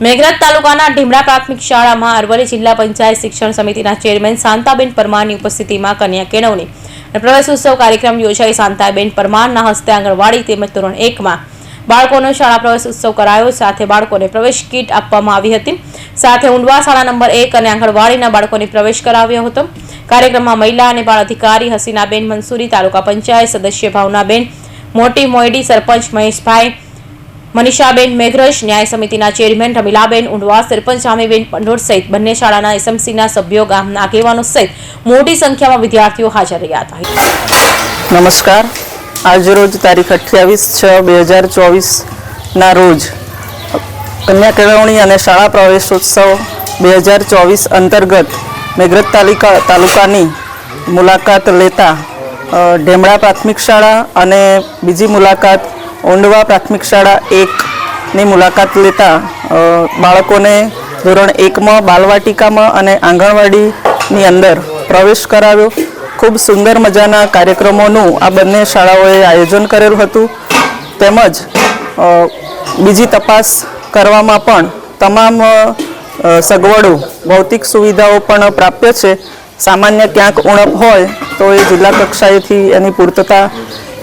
મેઘરજ તાલુકાના ઢીમડા પ્રાથમિક શાળામાં અરવલ્લી જિલ્લા પંચાયત શિક્ષણ સમિતિના ચેરમેન શાંતાબેન પરમારની ઉપસ્થિતિમાં કન્યા કેળવણી પ્રવેશ ઉત્સવ કાર્યક્રમ યોજાઈ શાંતાબેન પરમારના હસ્તે આંગણવાડી તેમજ ધોરણ એકમાં બાળકોનો શાળા પ્રવેશ ઉત્સવ કરાયો. સાથે બાળકોને પ્રવેશ કીટ આપવામાં આવી હતી. સાથે ઊંડવા શાળા નંબર એક અને આંગણવાડીના બાળકોને પ્રવેશ કરાવ્યો હતો. કાર્યક્રમમાં મહિલા અને બાળ અધિકારી હસીનાબેન મંસૂરી તાલુકા પંચાયત સદસ્ય ભાવનાબેન, મોટી મોયડી સરપંચ મહેશભાઈ મનીષાબેન મેઘરજ, ન્યાય સમિતિના ચેરમેન રમીલાબેન ઉંડવા, સરપંચ આમીબેન પંડોળ સહિત બંને શાળાના એસએમસીના સભ્યો, ગામના આગેવાનો સહિત મોટી સંખ્યામાં વિદ્યાર્થીઓ હાજર રહ્યા હતા. નમસ્કાર. આજરોજ તારીખ અઠ્યાવીસ છ બે હજાર ચોવીસના રોજ કન્યા કેળવણી અને શાળા પ્રવેશોત્સવ બે હજાર ચોવીસ અંતર્ગત મેઘરજ તાલુકા તાલુકાની મુલાકાત લેતા ઢેમડા પ્રાથમિક શાળા અને બીજી મુલાકાત ઓંડવા પ્રાથમિક શાળા એકની મુલાકાત લેતા બાળકોને ધોરણ એકમાં બાલવાટિકામાં અને આંગણવાડીની અંદર પ્રવેશ કરાવ્યો. ખૂબ સુંદર મજાના કાર્યક્રમોનું આ બંને શાળાઓએ આયોજન કરેલું હતું. તેમજ બીજી તપાસ કરવામાં પણ તમામ સગવડો, ભૌતિક સુવિધાઓ પણ પ્રાપ્ય છે. સામાન્ય ક્યાંક ઉણપ હોય તો એ જિલ્લા કક્ષાએથી એની પૂર્તતા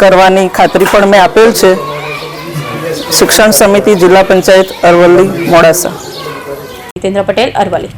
કરવાની ખાતરી પણ મેં આપેલ છે. શિક્ષણ સમિતિ જિલ્લા પંચાયત અરવલ્લી મોડાસા. જીતેન્દ્ર પટેલ અરવલ્લી.